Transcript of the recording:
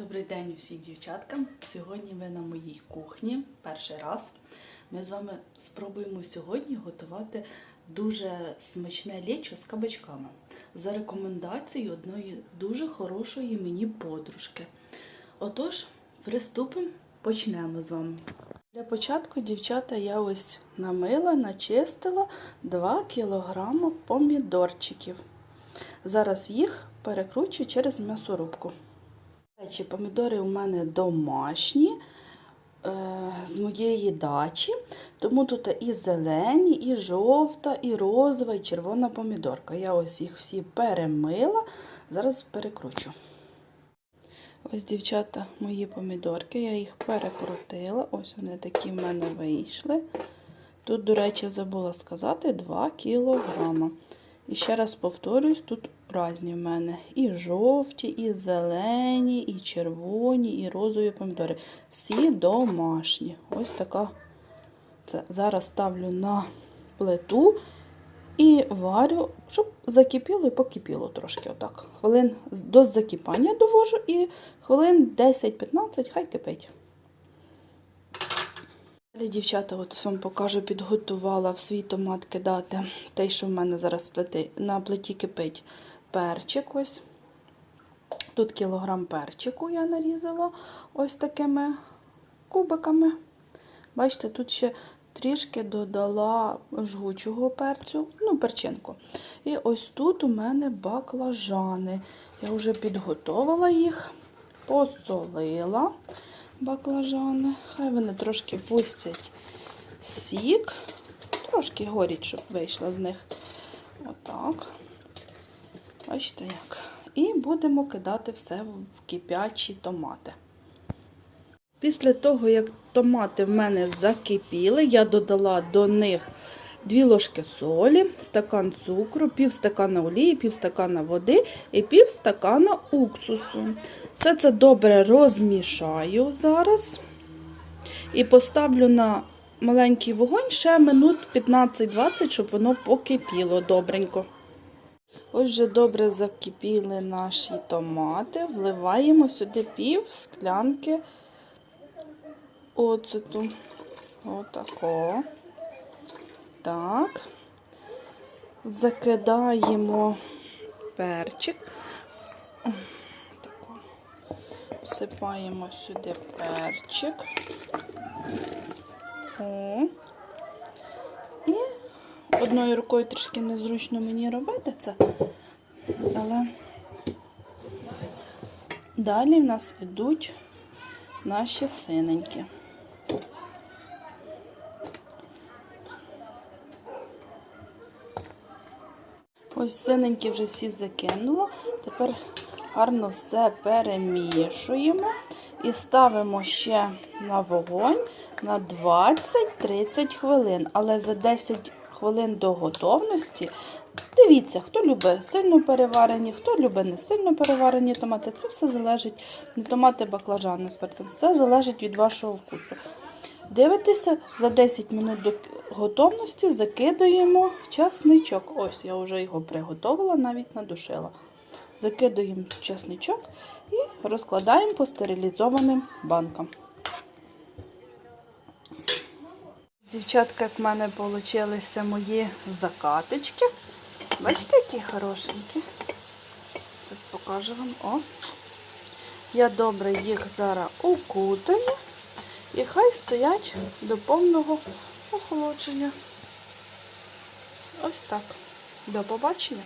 Добрий день усім дівчаткам. Сьогодні ви на моїй кухні перший раз. Ми з вами спробуємо сьогодні готувати дуже смачне лечо з кабачками за рекомендацією одної дуже хорошої мені подружки. Отож, приступимо, почнемо з вами. Для початку, дівчата, я ось намила, начистила 2 кг помідорчиків. Зараз їх перекручу через м'ясорубку. Речі, помідори у мене домашні е, з моєї дачі, тому тут і зелені, і жовта, і розова, і червона помідорка. Я ось їх всі перемила, зараз перекручу. Ось, дівчата, мої помідорки, я їх перекрутила. Ось вони такі в мене вийшли. Тут, до речі, забула сказати 2 кілограма. І ще раз повторюсь, тут різні в мене і жовті, і зелені, і червоні, і розові помідори. Всі домашні. Ось така. Це зараз ставлю на плиту і варю, щоб закипіло і покипіло трошки. Отак. Хвилин до закипання довожу і хвилин 10-15 хай кипить. Далі, дівчата, от вам покажу, підготувала в свій томат кидати те, що в мене зараз плити, на плиті кипить перчик. ось. Тут кілограм перчику я нарізала ось такими кубиками. Бачите, тут ще трішки додала жгучого перцю, ну, перчинку. І ось тут у мене баклажани. Я вже підготувала їх, посолила баклажани. Хай вони трошки пустять сік. Трошки горіть, щоб вийшла з них. Отак. Бачите як. І будемо кидати все в кипячі томати. Після того, як томати в мене закипіли, я додала до них 2 ложки солі, стакан цукру, пів стакана олії, пів стакана води і пів стакана уксусу. Все це добре розмішаю зараз і поставлю на маленький вогонь ще минут 15-20, щоб воно покипіло добренько. Ось вже добре закипіли наші томати. Вливаємо сюди пів склянки оцету. Отако. Так. Закидаємо перчик. Всипаємо сюди перчик. О. І одною рукою трішки незручно мені робити це, але далі в нас йдуть наші синенькі. Ось синенькі вже всі закинула. Тепер гарно все перемішуємо і ставимо ще на вогонь на 20-30 хвилин. Але за 10 хвилин до готовності. Дивіться, хто любить сильно переварені, хто любить не сильно переварені томати. Це все залежить не томати баклажани з перцем. Це залежить від вашого вкусу. Дивитеся, за 10 минут до готовності закидаємо часничок. Ось я вже його приготувала, навіть надушила. Закидаємо часничок і розкладаємо по стерилізованим банкам. Дівчатка, як в мене вийшли мої закаточки. Бачите, які хорошенькі? Зараз покажу вам. О. Я добре їх зараз укутаю. І хай стоять до повного охолодження. Ось так. До побачення.